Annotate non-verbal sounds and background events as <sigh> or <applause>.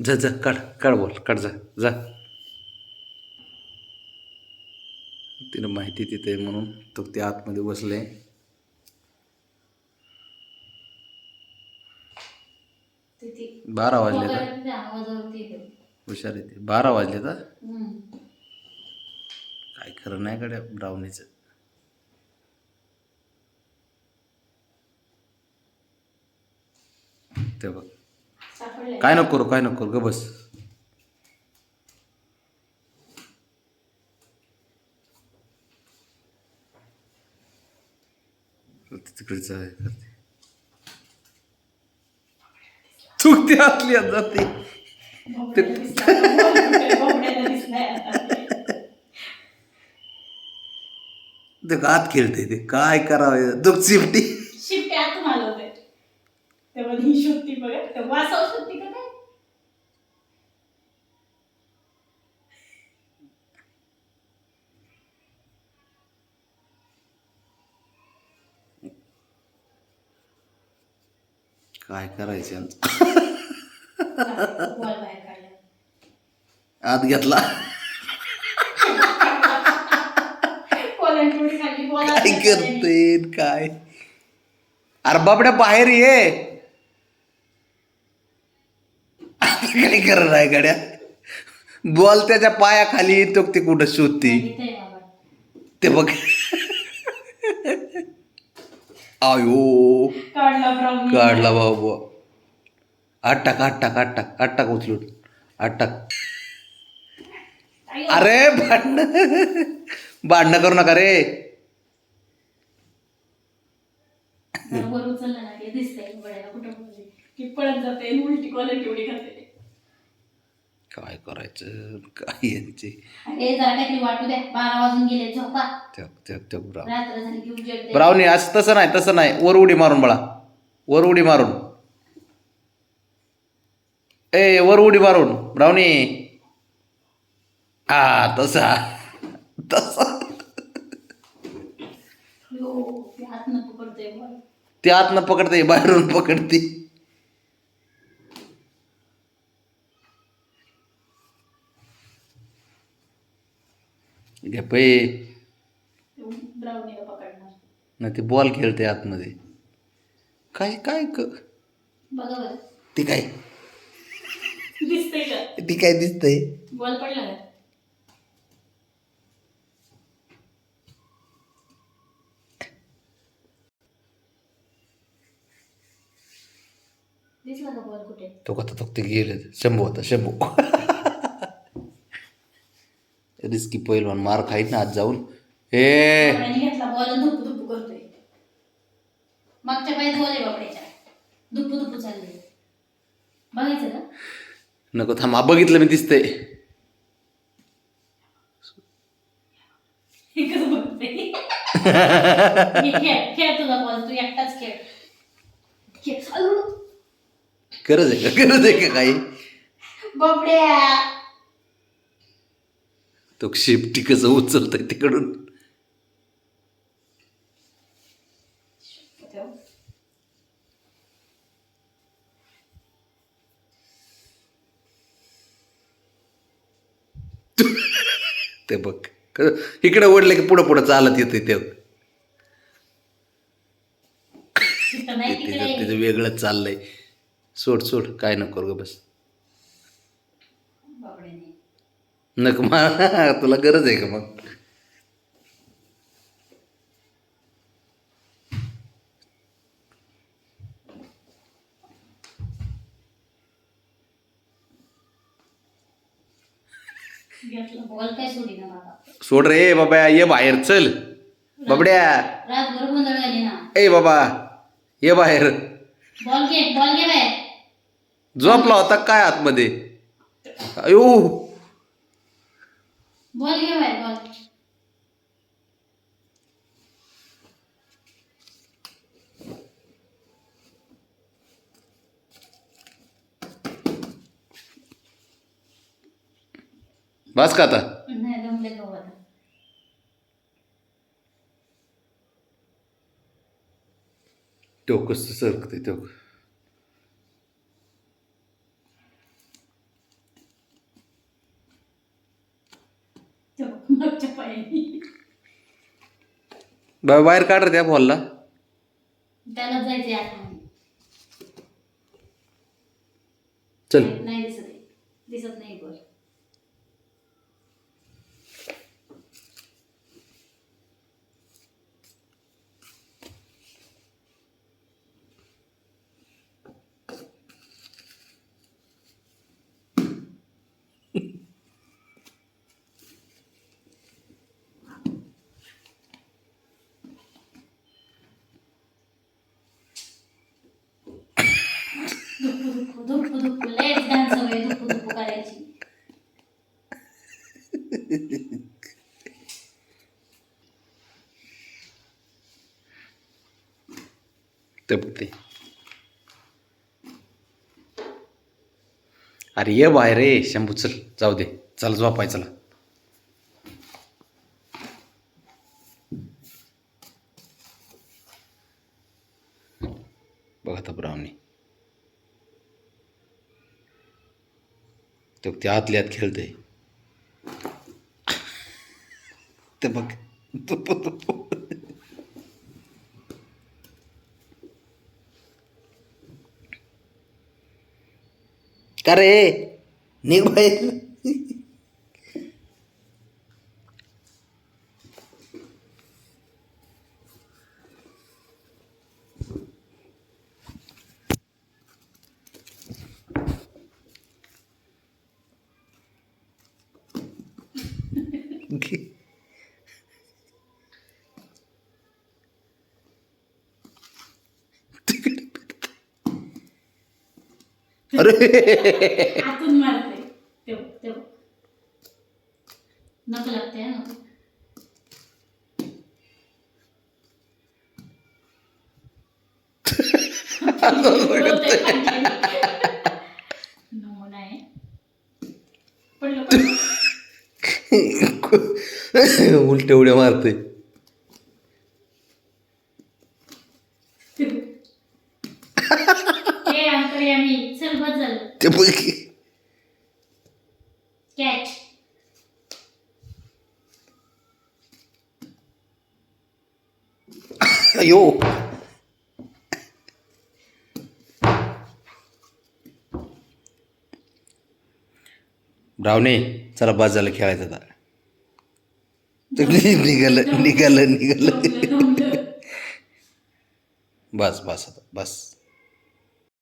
जा जा काढ काढ बोल काढ जा जा तिला माहिती तिथे आहे म्हणून तो ते आतमध्ये बसले बारा वाजले तर येते. हुशार येते बारा वाजले तर हम्म. काय खरं नाही कडे ब्राउनीचं ते बघ. काय नको करू काय नको करू ग बस. तिकडेच आहे करते चुकते आतली आत जाते. ते आत खेळते ते. काय करावं दुःख चिमटी शिट्टे आतून आलं होते शोधती बघा. ते वासाव शोधती का काय काय करायचं? आत घेतला. काय करते काय? अरे बाबड्या बाहेर ये. काय करत आहे गड्या? बॉल त्याच्या पायाखाली तो ते कुठं शोधते? ते बघ. आयो. काढला बाबा आठ टाक आठ टाक आठ टाक आठ टाक उचलून. आठ टाक अरे भांडण. भांडणं करू नका रे. उचललं ना ते दिसतंय. कुठं म्हणजे. की पळत जाते उलटी कॉलर एवढी खाते काय करायचं काय यांचे? अरे जरा काहीतरी वाटू द्या. बारा वाजून गेले झोपा. त्या त्या त्या ब्राव रात्र झाली की उजेड ब्रावनी असं तसं नाही तसं नाही. वर उडी मारून बळा. वर उडी मारून. ए वर उडी मारून. ब्रावनी हा तसा तसा. ते हात न ते आतनं पकडते बाहेरून पकडते घे पै. ब्राउनीला पकडणार. ना ते बॉल खेळते आतमध्ये. काय काय क? बघा बरं. ते काय? दिसतंय का? ती काय दिसतंय? बॉल पडला का? दिसला का बॉल कुठे? तो कथा तो ते गेले शंभू होता शंभू. रिस्की पहिलवान मार खाईत ना आज जाऊन. हे बापड्याने घेतला बॉल आणि धुप्पू धुप्पू करतोय. मागच्या पायात बॉल आहे बापड्याच्या. धुप्पू धुप्पू चालले बघायचं का? नको थांबा बघितलं मी दिसतंय. <laughs> हे कसं बघतोय खेळ खेळ तुझा बॉल तू एकटाच खेळ. खेळ. अल्लू. गरज आहे का? गरज आहे का काही? बापड्या! तो शिफ्टी कसं उचलतंय तिकडून. ते बघ. इकडे ओढले की पुढं पुढं चालत येते ते. तिथं तिचं तिचं वेगळंच चाललंय. सोड सोड. काय नको ग बस. बापड्याने नको मग तुला गरज आहे का मग? सोडी ना बाबा. सोड रे बाबा ये बाहेर चल. बाबड्या. ए बाबा ये बाहेर. बॉल घे बॉल घे बाहेर. झोपला होता काय आतमध्ये? अयो. बॉल घे बाहेर बॉल बस का आता नाही दमले का आता तो कसं सरकते तो मागच्या पायाने बाहेर काढ रे त्या बॉलला त्याला जायचंय आतमध्ये. चल. नाही दिसत आहे. दिसत नाही बॉल धुप्पू धुप्पू धुप्पू धुप्पू लेट धुप्पू धुप्पू करायची. ते बघते अरे ये बाहेर रे शंभू चल जाऊ दे. चल झोपाय चला बघा आता ब्राह्मणी तो ते आतल्या आत खेळते ते बघ. तुप तुप का रे? निघ बाहेर. अरे आतून मारते तेव तेव नको लागते हा नको नमुना आहे पडलं पडलं उलटे उड्या मारते ते कॅच अयो. चला बाजाला खेळायचं आता. निघालं निघालं निघालं. <laughs> बस बस बस